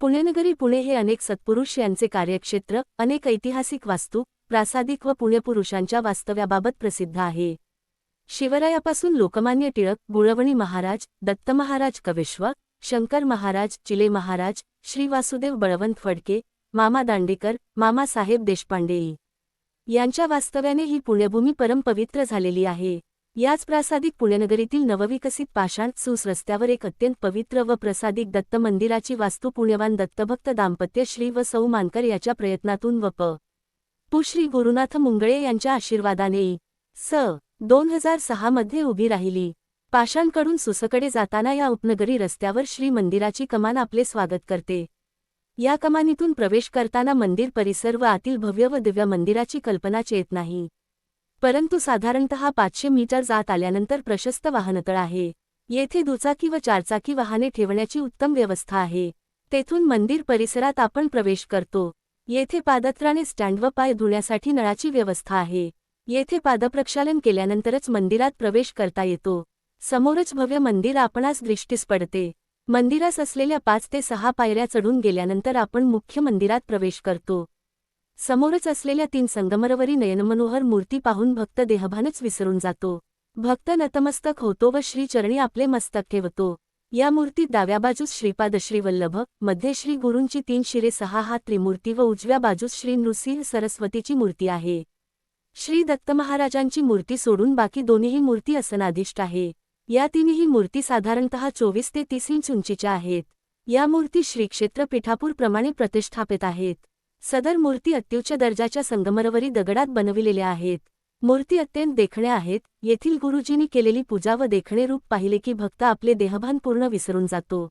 पुण्यनगरी पुणे हे अनेक सत्पुरुष यांचे कार्यक्षेत्र अनेक ऐतिहासिक वास्तू प्रासादिक व पुण्यपुरुषांच्या वास्तव्याबाबत प्रसिद्ध आहे. शिवरायापासून लोकमान्य टिळक गुळवणी महाराज दत्त महाराज कवेश्व शंकर महाराज चिले महाराज श्री वासुदेव बळवंत फडके मामा दांडेकर मामासाहेब देशपांडे यांच्या वास्तव्याने ही पुण्यभूमी परमपवित्र झालेली आहे. याच प्रासादिक पुण्यनगरीतील नवविकसित पाषाण सूस रस्त्यावर एक अत्यंत पवित्र व प्रसादिक दत्त मंदिराची वास्तू पुण्यवान दत्तभक्त दाम्पत्य श्री व सौ मानकर याच्या प्रयत्नातून व प. पु. श्री गुरुनाथ मुंगळे यांच्या आशीर्वादाने स. दोन हजार सहा मध्ये उभी राहिली. पाषाणकडून सुसकडे जाताना या उपनगरी रस्त्यावर श्री मंदिराची कमान आपले स्वागत करते. या कमानीतून प्रवेश करताना मंदिर परिसर व आतील भव्य व दिव्य मंदिराची कल्पनाच येत नाही. परंतु साधारणतः पाचशे मीटर जात आल्यानंतर प्रशस्त वाहनतळ आहे. येथे दुचाकी व चारचाकी वाहने ठेवण्याची उत्तम व्यवस्था आहे. तेथून मंदिर परिसरात आपण प्रवेश करतो. येथे पादत्राणे स्टँड व पाय धुण्यासाठी नळाची व्यवस्था आहे. येथे पादप्रक्षालन केल्यानंतरच मंदिरात प्रवेश करता येतो. समोरच भव्य मंदिर आपणास दृष्टीस पडते. मंदिरास असलेल्या पाच ते सहा पायऱ्या चढून गेल्यानंतर आपण मुख्य मंदिरात प्रवेश करतो. समोरच असलेल्या तीन संगमरवरी नयनमनोहर मूर्ती पाहून भक्त देहभानच विसरून जातो. भक्त नतमस्तक होतो व श्रीचरणी आपले मस्तक ठेवतो. या मूर्तीत डाव्या बाजूस श्रीपाद श्रीवल्लभमध्ये श्री गुरूंची तीन शिरे सहा हा त्रिमूर्ती व उजव्या बाजूस श्री नृसिंह सरस्वतीची मूर्ती आहे. श्री दत्तमहाराजांची मूर्ती सोडून बाकी दोन्हीही मूर्ती असनाधिष्ट आहे. या तिन्ही मूर्ती साधारणतः चोवीस ते तीस इंच उंचीच्या आहेत. या मूर्ती श्रीक्षेत्र पिठापूरप्रमाणे प्रतिष्ठापित आहेत. सदर मूर्ती अत्युच्च दर्जाच्या संगमरवरी दगडात बनविलेल्या आहेत. मूर्ती अत्यंत देखण्या आहेत. येथील गुरुजींनी केलेली पूजा व देखणे रूप पाहिले की भक्त आपले देहभान पूर्ण विसरून जातो.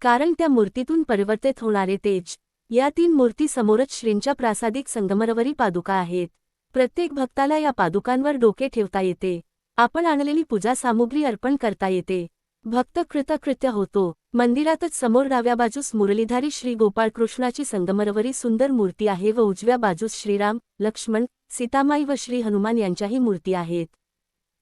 कारण त्या मूर्तीतून परिवर्तित होणारे तेज. या तीन मूर्ती समोरच श्रींच्या प्रासादिक संगमरवरी पादुका आहेत. प्रत्येक भक्ताला या पादुकांवर डोके ठेवता येते. आपण आणलेली पूजा सामुग्री अर्पण करता येते. भक्त कृतकृत्य होतो. मंदिरातच समोर डाव्या बाजूस मुरलीधारी श्री गोपाळकृष्णाची संगमरवरी सुंदर मूर्ती आहे व उजव्या बाजूस श्रीराम लक्ष्मण सीतामाई व श्री हनुमान यांच्याही मूर्ती आहेत.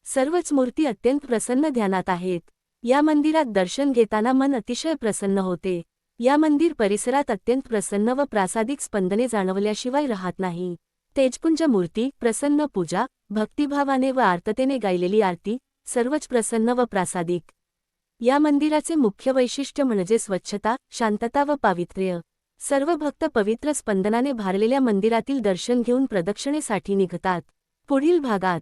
सर्वच मूर्ती अत्यंत प्रसन्न ध्यानात आहेत. या मंदिरात दर्शन घेताना मन अतिशय प्रसन्न होते. या मंदिर परिसरात अत्यंत प्रसन्न व प्रासादिक स्पंदने जाणवल्याशिवाय राहत नाही. तेजपुंज मूर्ती प्रसन्न पूजा भक्तिभावाने व आर्ततेने गायलेली आरती सर्वच प्रसन्न व प्रासादिक. या मंदिराचे मुख्य वैशिष्ट्य म्हणजे स्वच्छता शांतता व पावित्र्य. सर्व भक्त पवित्र स्पंदनाने भारलेल्या मंदिरातील दर्शन घेऊन प्रदक्षिणेसाठी निघतात. पुढील भागात